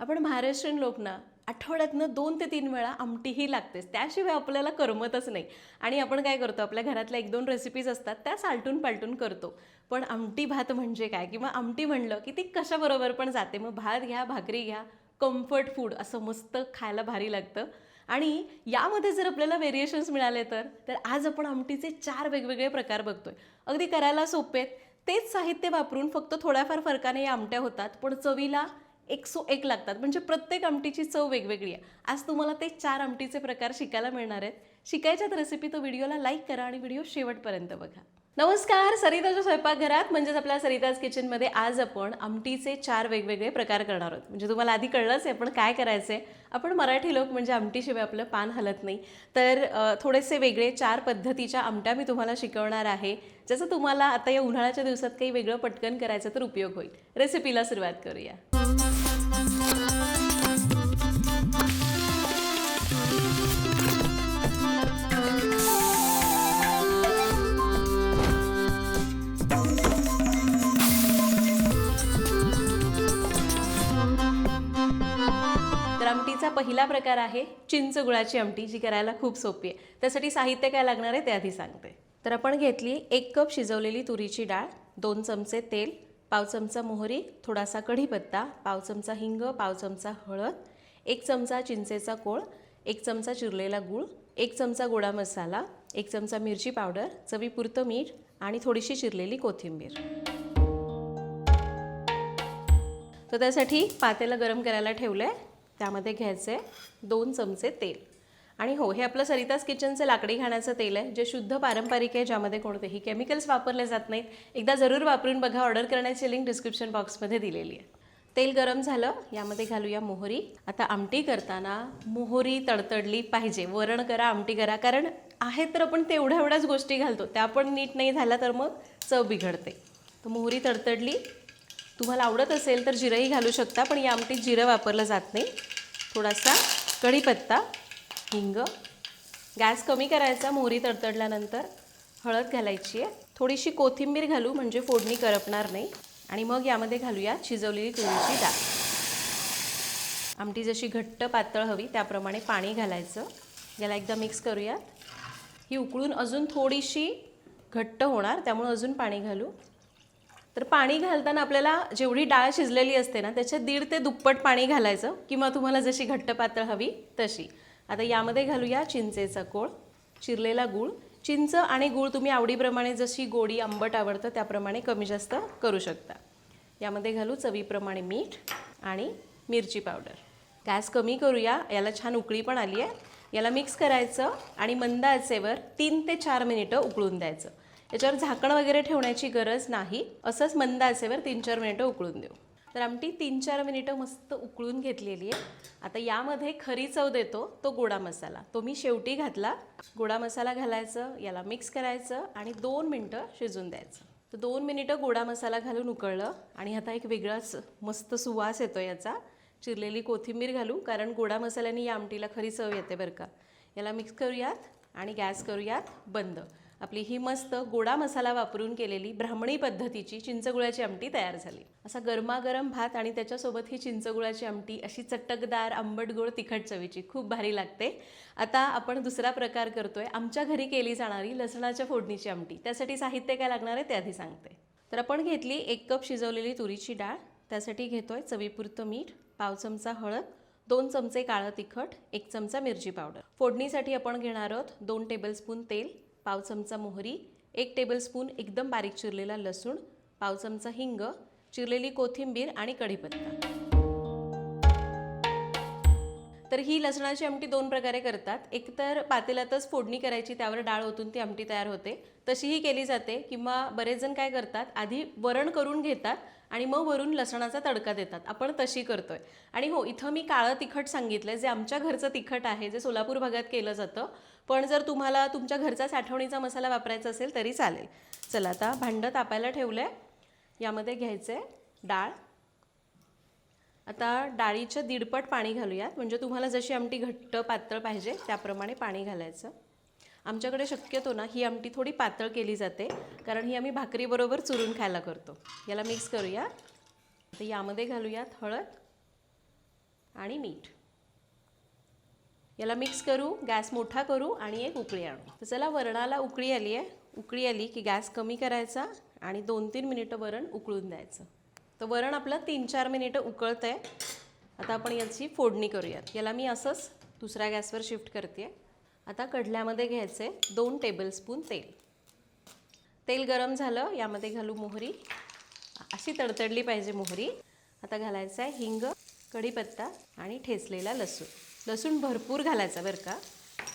आपण महाराष्ट्रीयन लोक ना आठवड्यातनं दोन ते तीन वेळा आमटीही लागतेच. त्याशिवाय आपल्याला करमतच नाही. आणि आपण काय करतो आपल्या घरातल्या एक दोन रेसिपीज असतात त्या सालटून पालटून करतो. पण आमटी भात म्हणजे काय? किंवा आमटी म्हणलं की ती कशाबरोबर पण जाते? मग भात घ्या भाकरी घ्या कम्फर्ट फूड असं मस्त खायला भारी लागतं. आणि यामध्ये जर आपल्याला व्हेरिएशन्स मिळाले तर तर आज आपण आमटीचे चार वेगवेगळे प्रकार बघतोय. अगदी करायला सोपे आहेत. तेच साहित्य वापरून फक्त थोड्याफार फरकाने या आमट्या होतात पण चवीला एक सो एक लागतात. म्हणजे प्रत्येक आमटीची चव वेगवेगळी आहे. आज तुम्हाला ते चार आमटीचे प्रकार शिकायला मिळणार आहेत. शिकायच्यात रेसिपी तो व्हिडिओला लाईक करा आणि व्हिडिओ शेवटपर्यंत बघा. नमस्कार सरिताच्या स्वयंपाकघरात म्हणजेच आपल्या सरिताज किचनमध्ये आज आपण आमटीचे चार वेगवेगळे प्रकार करणार आहोत. म्हणजे तुम्हाला आधी कळलंच आहे आपण काय करायचं आहे आपण मराठी लोक म्हणजे आमटीशिवाय आपलं पान हलत नाही. तर थोडेसे वेगळे चार पद्धतीच्या आमट्या मी तुम्हाला शिकवणार आहे. ज्याचा तुम्हाला आता या उन्हाळ्याच्या दिवसात काही वेगळं पटकन करायचं तर उपयोग होईल. रेसिपीला सुरुवात करूया. तर पहिला प्रकार आहे चिंच गुळाची आमटी जी करायला खूप सोपी आहे. त्यासाठी साहित्य काय लागणार आहे ते आधी सांगते. तर आपण घेतली एक कप शिजवलेली तुरीची डाळ दोन चमचे तेल पाव चमचा मोहरी थोडासा कढीपत्ता पाव चमचा हिंग पाव चमचा हळद एक चमचा चिंचेचा कोळ एक चमचा चिरलेला गूळ एक चमचा गोडा मसाला एक चमचा मिरची पावडर चवीपुरतं मीठ आणि थोडीशी चिरलेली कोथिंबीर. तर त्यासाठी पातेला गरम करायला ठेवलं आहे त्यामध्ये घ्यायचं आहे दोन चमचे तेल. आणि हो हे आपलं सरिताज किचनचं लाकडी घाण्याचं तेल आहे जे शुद्ध पारंपरिक आहे ज्यामध्ये कोणतेही केमिकल्स वापरले जात नाहीत. एकदा जरूर वापरून बघा ऑर्डर करण्याची लिंक डिस्क्रिप्शन बॉक्समध्ये दिलेली आहे. तेल गरम झालं यामध्ये घालूया मोहरी. आता आमटी करताना मोहरी तडतडली पाहिजे. वरण करा आमटी करा कारण आहे तर आपण तेवढ्या एवढ्याच गोष्टी घालतो. त्या पण नीट नाही झाल्या तर मग चव बिघडते. तर मोहरी तडतडली तुम्हाला आवडत असेल तर जिरंही घालू शकता पण या आमटीत जिरं वापरलं जात नाही. थोडासा कढीपत्ता हिंग गॅस कमी करायचा मोहरी तडतडल्यानंतर हळद घालायची आहे. थोडीशी कोथिंबीर घालू म्हणजे फोडणी करपणार नाही. आणि मग यामध्ये घालूया शिजवलेली तुरीची डाळ. आमटी जशी घट्ट पातळ हवी त्याप्रमाणे पाणी घालायचं. याला एकदा मिक्स करूयात. ही उकळून अजून थोडीशी घट्ट होणार त्यामुळे अजून पाणी घालू. तर पाणी घालताना आपल्याला जेवढी डाळ शिजलेली असते ना त्याच्या दीड ते दुप्पट पाणी घालायचं किंवा तुम्हाला जशी घट्ट पातळ हवी तशी. आता यामध्ये घालूया चिंचेचा कोळ चिरलेला गूळ. चिंच आणि गूळ तुम्ही आवडीप्रमाणे जशी गोडी आंबट आवडतं त्याप्रमाणे कमी जास्त करू शकता. यामध्ये घालू चवीप्रमाणे मीठ आणि मिरची पावडर. गॅस कमी करूया याला छान उकळी पण आली आहे याला मिक्स करायचं आणि मंद आचेवर तीन ते चार मिनिटं उकळून द्यायचं. याच्यावर झाकण वगैरे ठेवण्याची गरज नाही. असंच मंद आचेवर तीन चार मिनिटं उकळून देऊ. तर आमटी तीन चार मिनिटं मस्त उकळून घेतलेली आहे. आता यामध्ये खरी चव देतो तो गोडा मसाला. तो मी शेवटी घातला. गोडा मसाला घालायचं याला मिक्स करायचं आणि दोन मिनटं शिजून द्यायचं. तर दोन मिनिटं गोडा मसाला घालून उकळलं आणि आता एक वेगळाच मस्त सुवास येतो याचा. चिरलेली कोथिंबीर घालू कारण गोडा मसाल्याने या आमटीला खरी चव येते बरं का. याला मिक्स करूयात आणि गॅस करूयात बंद. आपली ही मस्त गोडा मसाला वापरून केलेली ब्राह्मणी पद्धतीची चिंचगुळाची आमटी तयार झाली. असा गरमागरम भात आणि त्याच्यासोबत ही चिंचगुळाची आमटी अशी चटकदार आंबट गोड तिखट चवीची खूप भारी लागते. आता आपण दुसरा प्रकार करतोय. आमच्या घरी केली जाणारी लसणाच्या फोडणीची आमटी. त्यासाठी साहित्य काय लागणार आहे ते आधी सांगते. तर आपण घेतली एक कप शिजवलेली तुरीची डाळ. त्यासाठी घेतोय चवीपुरतं मीठ पाव चमचा हळद दोन चमचे काळं तिखट एक चमचा मिरची पावडर. फोडणीसाठी आपण घेणार आहोत दोन टेबलस्पून तेल पाव चमचा मोहरी एक टेबलस्पून एकदम बारीक चिरलेला लसूण पाव चमचा हिंग चिरलेली कोथिंबीर आणि कढीपत्ता. तर ही लसणाची आमटी दोन प्रकारे करतात. एकतर पातेलातच फोडणी करायची त्यावर डाळ ओतून ती आमटी तयार होते. तशीही केली जाते किंवा बरेच जण काय करतात आधी वरण करून घेतात आणि मग वरून लसणाचा तडका देतात. आपण तशी करतोय. आणि हो इथं मी काळं तिखट सांगितलं जे आमच्या घरचं तिखट आहे जे सोलापूर भागात केलं जातं पण जर तुम्हाला तुमच्या घरचा साठवणीचा मसाला वापरायचा असेल तरी चालेल. चला आता भांडं तापायला ठेवलं आहे यामध्ये घ्यायचं आहे डाळ. आता डाळीचं दीडपट पाणी घालूयात. म्हणजे तुम्हाला जशी आमटी घट्ट पातळ पाहिजे त्याप्रमाणे पाणी घालायचं. आमच्याकडे शक्यतो ना ही आमटी थोडी पातळ केली जाते कारण ही आम्ही भाकरीबरोबर चुरून खायला करतो. याला मिक्स करूया. तर यामध्ये घालूयात हळद आणि मीठ. याला मिक्स करू गॅस मोठा करू आणि एक उकळी आणू. तर चला वरणाला उकळी आली आहे. उकळी आली की गॅस कमी करायचा आणि दोन तीन मिनिटं वरण उकळून द्यायचं. तर वरण आपलं तीन चार मिनिटं उकळतं आहे आता आपण याची फोडणी करूयात. याला मी असंच दुसऱ्या गॅसवर शिफ्ट करते. आता कडल्यामध्ये घ्यायचे दोन टेबलस्पून तेल. तेल गरम झालं यामध्ये घालू मोहरी. अशी तडतडली पाहिजे मोहरी. आता घालायचं आहे हिंग कढीपत्ता आणि ठेचलेला लसूण. लसूण भरपूर घालायचा बरं का.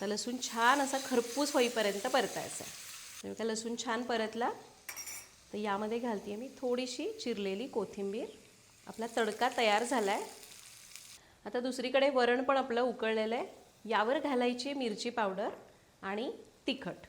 तर लसूण छान असा खरपूस होईपर्यंत परतायचा. आहे का लसूण छान परतला. तर यामध्ये घालते मी थोडीशी चिरलेली कोथिंबीर. आपला तडका तयार झाला आहे आता दुसरीकडे वरण पण आपलं उकळलेलं आहे. यावर घालायची मिरची पावडर आणि तिखट.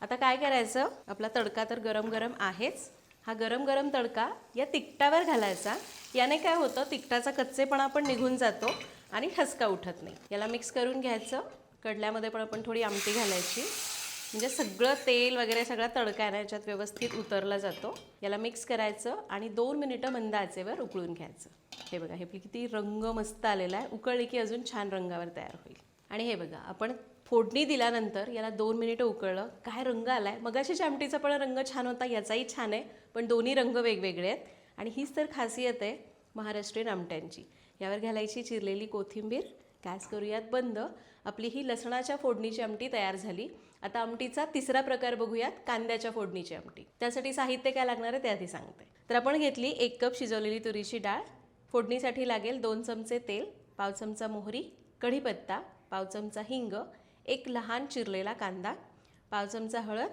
आता काय करायचं? आपला तडका तर गरम गरम आहेच. हा गरम गरम तडका या तिखटावर घालायचा. याने काय होतं तिखटाचा कच्चेपणा पण निघून जातो आणि ठसका उठत नाही. याला मिक्स करून घ्यायचं. कडल्यामध्ये पण आपण थोडी आमटी घालायची. म्हणजे सगळं तेल वगैरे सगळा तडका आहे ना याच्यात व्यवस्थित उतरला जातो. याला मिक्स करायचं आणि दोन मिनिटं मंद आचेवर उकळून घ्यायचं. हे बघा हे किती रंग मस्त आलेला आहे. उकळली की अजून छान रंगावर तयार होईल. आणि हे बघा आपण फोडणी दिल्यानंतर याला दोन मिनिटं उकळलं. काय रंग आला आहे मगाशीच्या आमटीचा पण रंग छान होता याचाही छान आहे पण दोन्ही रंग वेगवेगळे आहेत. आणि हीच तर खासियत आहे महाराष्ट्रीयन आमट्यांची. यावर घालायची चिरलेली कोथिंबीर गॅस करूयात बंद. आपली ही लसणाच्या फोडणीची आमटी तयार झाली. आता आमटीचा तिसरा प्रकार बघूयात कांद्याच्या फोडणीची आमटी. त्यासाठी साहित्य काय लागणार आहे ते आधी सांगते. तर आपण घेतली एक कप शिजवलेली तुरीची डाळ. फोडणीसाठी लागेल दोन चमचे तेल पाव चमचा मोहरी कढीपत्ता पाव चमचा हिंग एक लहान चिरलेला कांदा पाव चमचा हळद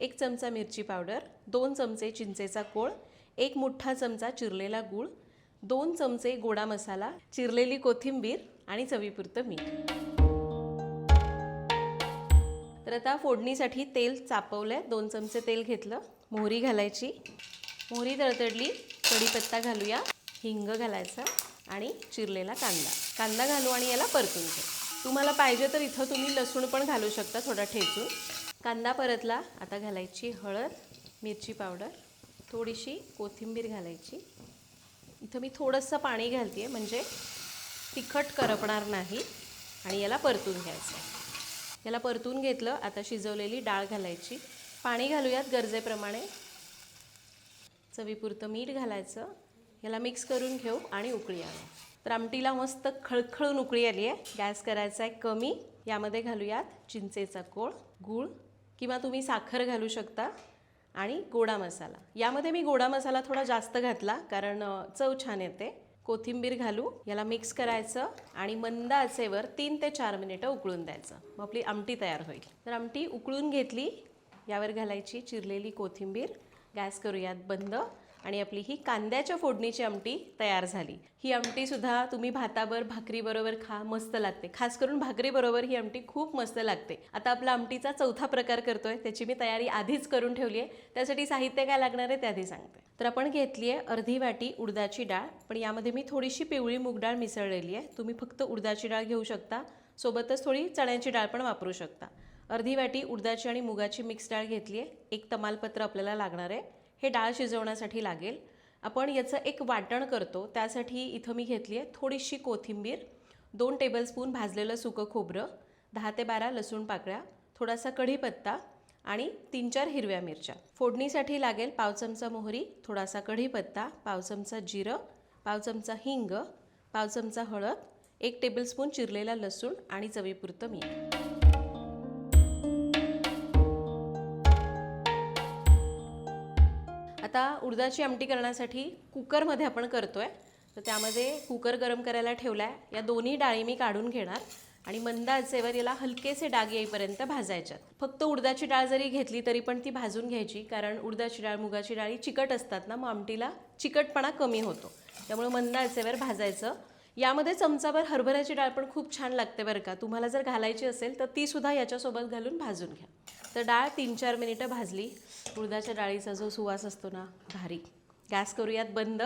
एक चमचा मिरची पावडर दोन चमचे चिंचेचा कोळ एक मोठा चमचा चिरलेला गूळ दोन चमचे गोडा मसाला चिरलेली कोथिंबीर आणि चवीपुरतं मीठ. तर आता फोडणीसाठी तेल चापवलं आहे दोन चमचे तेल घेतलं. मोहरी घालायची. मोहरी तळतडली कढीपत्ता घालूया. हिंग घालायचा आणि चिरलेला कांदा. कांदा घालू आणि याला परतून घेऊ तुम्हाला पाहिजे तर इथं तुम्ही लसूण पण घालू शकता थोडा ठेचून. कांदा परतला आता घालायची हळद मिरची पावडर थोडीशी कोथिंबीर घालायची. इथं मी थोडंसं पाणी घालते म्हणजे तिखट करपणार नाही आणि याला परतून घ्यायचं याला परतून घेतलं आता शिजवलेली डाळ घालायची. पाणी घालूयात गरजेप्रमाणे. चवीपुरतं मीठ घालायचं. याला मिक्स करून घेऊ आणि उकळी आणू. तर आमटीला मस्त खळखळून उकळी आली आहे. गॅस करायचा आहे कमी. यामध्ये घालूयात चिंचेचा कोळ गूळ किंवा तुम्ही साखर घालू शकता आणि गोडा मसाला. यामध्ये मी गोडा मसाला थोडा जास्त घातला कारण चव छान येते. कोथिंबीर घालू याला मिक्स करायचं आणि मंद आचेवर तीन ते चार मिनिटं उकळून द्यायचं. मग आपली आमटी तयार होईल. तर आमटी उकळून घेतली. यावर घालायची चिरलेली कोथिंबीर. गॅस करूयात बंद. आणि आपली ही कांद्याच्या फोडणीची आमटी तयार झाली. ही आमटीसुद्धा तुम्ही भातावर भाकरीबरोबर खा मस्त लागते. खास करून भाकरीबरोबर ही आमटी खूप मस्त लागते. आता आपला आमटीचा चौथा प्रकार करतोय. त्याची मी तयारी आधीच करून ठेवली आहे. त्यासाठी साहित्य काय लागणार आहे ते आधी सांगते. तर आपण घेतली आहे अर्धी वाटी उडदाची डाळ. पण यामध्ये मी थोडीशी पिवळी मूग डाळ मिसळलेली आहे. तुम्ही फक्त उडदाची डाळ घेऊ शकता. सोबतच थोडी चण्याची डाळ पण वापरू शकता. अर्धी वाटी उडदाची आणि मुगाची मिक्स डाळ घेतली आहे. एक तमालपत्र आपल्याला लागणार आहे. हे डाळ शिजवण्यासाठी लागेल. आपण याचं एक वाटण करतो. त्यासाठी इथं मी घेतली आहे थोडीशी कोथिंबीर दोन टेबलस्पून भाजलेलं सुकं खोबरं दहा ते बारा लसूण पाकळ्या थोडासा कढीपत्ता आणि तीन चार हिरव्या मिरच्या. फोडणीसाठी लागेल पाव चमचा मोहरी थोडासा कढीपत्ता पाव चमचा जिरं पाव चमचा हिंग पाव चमचा हळद एक टेबलस्पून चिरलेला लसूण आणि चवीपुरतं मीठ. आता उडदाची आमटी करण्यासाठी कुकरमध्ये आपण करतो आहे तर त्यामध्ये कुकर गरम करायला ठेवला आहे या दोन्ही डाळी मी काढून घेणार. आणि मंद आचेवर याला हलकेसे डाग येईपर्यंत भाजायच्यात. फक्त उडदाची डाळ जरी घेतली तरी पण ती भाजून घ्यायची. कारण उडदाची डाळ मुगाची डाळी चिकट असतात ना मग आमटीला चिकटपणा कमी होतो. त्यामुळे मंद आचेवर भाजायचं. यामध्ये चमचाभर हरभऱ्याची डाळ पण खूप छान लागते बरं का. तुम्हाला जर घालायची असेल तर ती सुद्धा याच्यासोबत घालून भाजून घ्या. तर डाळ तीन चार मिनिटं भाजली. उडदाच्या डाळीचा जो सुवास असतो ना भारी. गॅस करूयात बंद.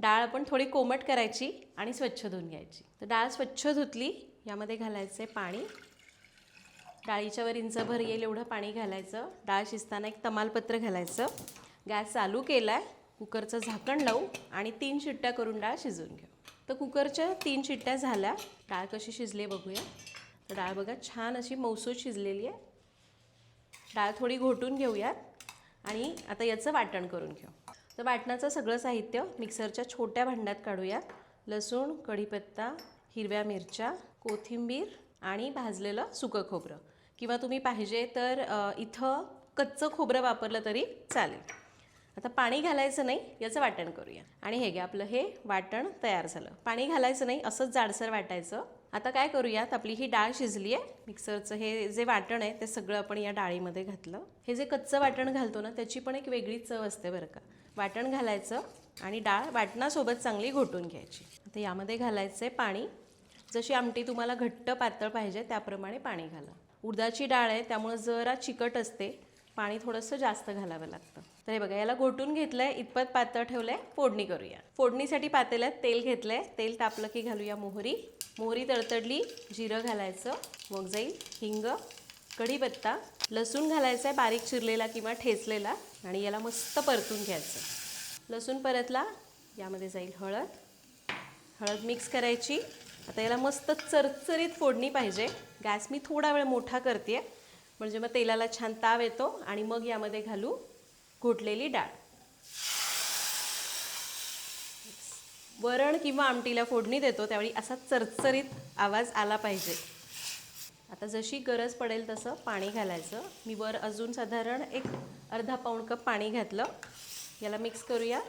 डाळ आपण थोडी कोमट करायची आणि स्वच्छ धुवून घ्यायची. तर डाळ स्वच्छ धुतली. यामध्ये घालायचे पाणी. डाळीच्यावर इंचभर येईल एवढं पाणी घालायचं. डाळ शिजताना एक तमालपत्र घालायचं. गॅस चालू केला आहे कुकरचं झाकण लावू आणि तीन शिट्ट्या करून डाळ शिजवून घेऊ. तर कुकरच्या तीन शिट्ट्या झाल्या. डाळ कशी शिजली बघूया. तर डाळ बघा छान अशी मौसूद शिजलेली आहे. डाळ थोडी घोटून घेऊयात आणि आता याचं वाटण करून घेऊ. तर वाटणाचं सगळं साहित्य मिक्सरच्या छोट्या भांड्यात काढूयात. लसूण कढीपत्ता हिरव्या मिरच्या कोथिंबीर आणि भाजलेलं सुकं खोबरं. किंवा तुम्ही पाहिजे तर इथं कच्चं खोबरं वापरलं तरी चालेल. आता पाणी घालायचं नाही याचं वाटण करूया. आणि हे घ्या आपलं हे वाटण तयार झालं. पाणी घालायचं नाही असंच जाडसर वाटायचं. आता काय करूयात आपली ही डाळ शिजली आहे. मिक्सरचं हे जे वाटण आहे ते सगळं आपण या डाळीमध्ये घातलं. हे जे कच्चं वाटण घालतो ना त्याची पण एक वेगळी चव असते बरं का. वाटण घालायचं आणि डाळ वाटणासोबत चांगली घोटून घ्यायची. आता यामध्ये घालायचं आहे पाणी. जशी आमटी तुम्हाला घट्ट पातळ पाहिजे त्याप्रमाणे पाणी घाला. उडदाची डाळ आहे त्यामुळं जरा चिकट असते. पाणी थोडंसं जास्त घालावं लागतं. तर हे बघा याला घोटून घेतलंय इतपत पातळ ठेवलंय फोडणी करूया. फोडणीसाठी पातेल्यात तेल घेतलंय तेल तापलं की घालूया मोहरी. मोहरी तडतडली जिरं घालायचं मग जाईल हिंग कढीपत्ता लसूण घालायचा आहे बारीक चिरलेला किंवा ठेचलेला आणि याला मस्त परतून घ्यायचं. लसूण परतला यामध्ये जाईल हळद. हळद मिक्स करायची. आता याला मस्त चरचरीत फोडणी पाहिजे. गॅस मी थोडा वेळ मोठा करते म्हणजे मग तेलाला छान ताव येतो आणि मग यामध्ये घालू घोटलेली डाळ. वरण किंवा आमटीला फोडणी देतो त्यावेळी असा चरचरीत आवाज आला पाहिजे. आता जशी गरज पडेल तसं पाणी घालायचं. मी वर अजून साधारण एक अर्धा पाऊण कप पाणी घातलं. याला मिक्स करूया.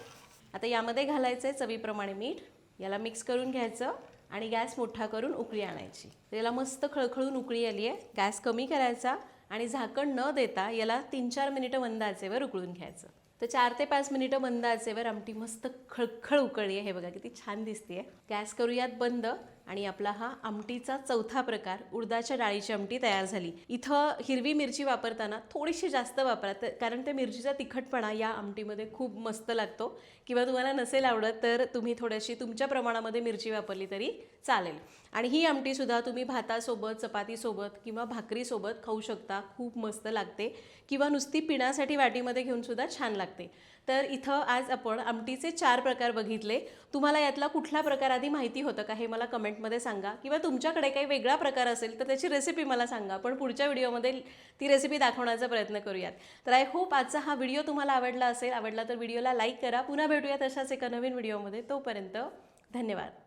आता यामध्ये घालायचं आहे चवीप्रमाणे मीठ. याला मिक्स करून घ्यायचं आणि गॅस मोठा करून उकळी आणायची. तर याला मस्त खळखळून उकळी आली आहे गॅस कमी करायचा आणि झाकण न देता याला तीन चार मिनिटं मंद आचेवर उकळून घ्यायचं. तर चार ते पाच मिनिटं मंद आचेवर आमटी मस्त खळखळ उकळली आहे. हे बघा किती छान दिसते गॅस करूयात बंद. आणि आपला हा आमटीचा चौथा प्रकार उडदाच्या डाळीची आमटी तयार झाली. इथं हिरवी मिरची वापरताना थोडीशी जास्त वापरा कारण त्या मिरचीचा तिखटपणा या आमटीमध्ये खूप मस्त लागतो. किंवा तुम्हाला नसेल आवडत तर तुम्ही थोडीशी तुमच्या प्रमाणामध्ये मिरची वापरली तरी चालेल. आणि ही आमटीसुद्धा तुम्ही भातासोबत चपातीसोबत किंवा भाकरीसोबत खाऊ शकता खूप मस्त लागते. किंवा नुसती पिण्यासाठी वाटीमध्ये घेऊन सुद्धा छान लागते. तर इथं आज आपण आमटीचे चार प्रकार बघितले. तुम्हाला यातला कुठला प्रकार आधी माहिती होतं का हे मला कमेंट कमेंटमध्ये सांगा. किंवा तुमच्याकडे काही वेगळा प्रकार असेल तर त्याची रेसिपी मला सांगा. पण पुढच्या व्हिडिओमध्ये ती रेसिपी दाखवण्याचा प्रयत्न करूयात. तर आय होप आजचा हा व्हिडिओ तुम्हाला आवडला असेल. आवडला तर व्हिडिओला लाईक करा. पुन्हा भेटूयात अशाच एका नवीन व्हिडिओमध्ये तोपर्यंत धन्यवाद.